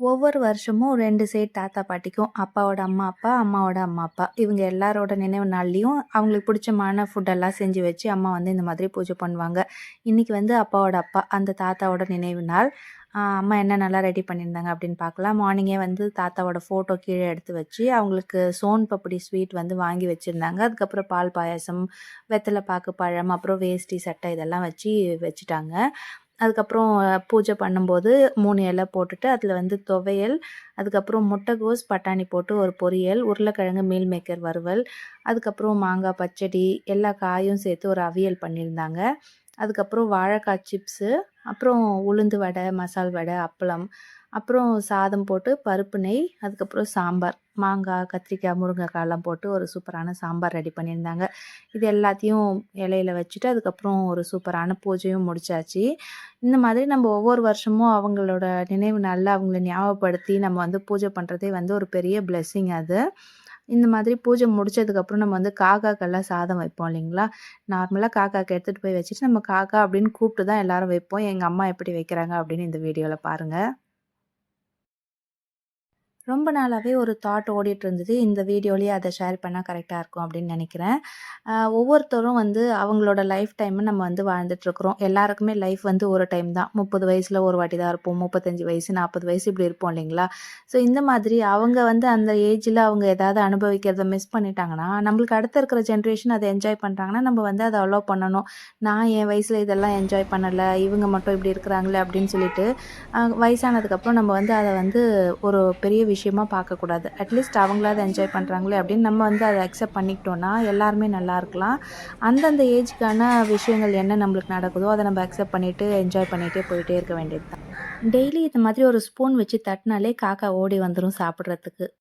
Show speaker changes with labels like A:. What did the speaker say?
A: ஒவ்வொரு வருஷமும் ரெண்டு சைடு தாத்தா, பாட்டிக்கும் அப்பாவோட அம்மா, அப்பா, அம்மாவோட அம்மா, அப்பா இவங்க எல்லாரோட நினைவு நாள்லேயும் அவங்களுக்கு பிடிச்சமான ஃபுட்டெல்லாம் செஞ்சு வச்சு அம்மா வந்து இந்த மாதிரி பூஜை பண்ணுவாங்க. இன்றைக்கி வந்து அப்பாவோட அப்பா, அந்த தாத்தாவோட நினைவு நாள். அம்மா என்ன நல்லா ரெடி பண்ணியிருந்தாங்க அப்படின்னு பார்க்கலாம். மார்னிங்கே வந்து தாத்தாவோட ஃபோட்டோ கீழே எடுத்து வச்சு, அவங்களுக்கு சோன் பப்படி ஸ்வீட் வந்து வாங்கி வச்சுருந்தாங்க அதுக்கப்புறம் பால் பாயாசம், வெத்தலை பாக்கு, பழம், அப்புறம் வேஷ்டி, சட்டை இதெல்லாம் வச்சு வச்சுட்டாங்க. அதுக்கப்புறம் பூஜை பண்ணும்போது மூணு இலை போட்டுட்டு, அதில் வந்து துவையல், அதுக்கப்புறம் முட்டைகோஸ், பட்டாணி போட்டு ஒரு பொரியல், உருளைக்கிழங்கு மீல் மேக்கர் வறுவல், அதுக்கப்புறம் மாங்காய் பச்சடி, எல்லா காயும் சேர்த்து ஒரு அவியல் பண்ணியிருந்தாங்க. அதுக்கப்புறம் வாழைக்காய் சிப்ஸு, அப்புறம் உளுந்து வடை, மசால் வடை, அப்பளம், அப்புறம் சாதம் போட்டு பருப்பு நெய், அதுக்கப்புறம் சாம்பார். மாங்காய், கத்திரிக்காய், முருங்கைக்காய்லாம் போட்டு ஒரு சூப்பரான சாம்பார் ரெடி பண்ணியிருந்தாங்க. இது எல்லாத்தையும் இலையில வச்சுட்டு, அதுக்கப்புறம் ஒரு சூப்பரான பூஜையும் முடிச்சாச்சு. இந்த மாதிரி நம்ம ஒவ்வொரு வருஷமும் அவங்களோட நினைவு நல்லா அவங்கள ஞாபகப்படுத்தி நம்ம வந்து பூஜை பண்ணுறதே வந்து ஒரு பெரிய பிளெஸ்ஸிங் அது. இந்த மாதிரி பூஜை முடிச்சதுக்கப்புறம் நம்ம வந்து காக்காக்கெல்லாம் சாதம் வைப்போம் இல்லைங்களா? நார்மலாக காக்காக்கு எடுத்துகிட்டு போய் வச்சுட்டு, நம்ம காக்கா அப்படின்னு கூப்பிட்டு தான் எல்லாரும் வைப்போம். எங்கள் அம்மா எப்படி வைக்கிறாங்க அப்படின்னு இந்த வீடியோவில் பாருங்கள் ரொம்ப நாளாகவே ஒரு தாட் ஓடிட்டு இருந்தது. இந்த வீடியோலேயே அதை ஷேர் பண்ணால் கரெக்டாக இருக்கும் அப்படின்னு நினைக்கிறேன். ஒவ்வொருத்தரும் வந்து அவங்களோட லைஃப் டைமை நம்ம வந்து வாழ்ந்துட்டுருக்குறோம். எல்லாருக்குமே லைஃப் வந்து ஒரு டைம் தான். முப்பது வயசில் ஒரு வாட்டி தான் இருப்போம். 35 வயசு, 40 வயசு இப்படி இருப்போம் இல்லைங்களா? ஸோ இந்த மாதிரி அவங்க வந்து அந்த ஏஜில் அவங்க ஏதாவது அனுபவிக்கிறத மிஸ் பண்ணிட்டாங்கன்னா, நம்மளுக்கு அடுத்த இருக்கிற ஜென்ரேஷன் அதை என்ஜாய் பண்ணுறாங்கன்னா நம்ம வந்து அதை அலோவ் பண்ணணும். நான் என் வயசில் இதெல்லாம் என்ஜாய் பண்ணலை இவங்க மட்டும் இப்படி இருக்கிறாங்களே அப்படின்னு சொல்லிட்டு, வயசானதுக்கப்புறம் நம்ம வந்து அதை வந்து ஒரு பெரிய விஷயம் பார்க்கக்கூடாது. அட்லீஸ்ட் அவங்களாவது என்ஜாய் பண்ணுறாங்களே அப்படின்னு நம்ம வந்து அதை அக்செப்ட் பண்ணிக்கிட்டோம்னா, எல்லாருமே நல்லா இருக்கலாம். அந்தந்த ஏஜ்க்கான விஷயங்கள் என்ன நம்மளுக்கு நடக்குதோ, அதை நம்ம அக்செப்ட் பண்ணிட்டு, என்ஜாய் பண்ணிகிட்டே போயிட்டே இருக்க வேண்டியது தான். டெய்லி இந்த மாதிரி ஒரு ஸ்பூன் வச்சு தட்டினாலே காக்கா ஓடி வந்துடும் சாப்பிட்றதுக்கு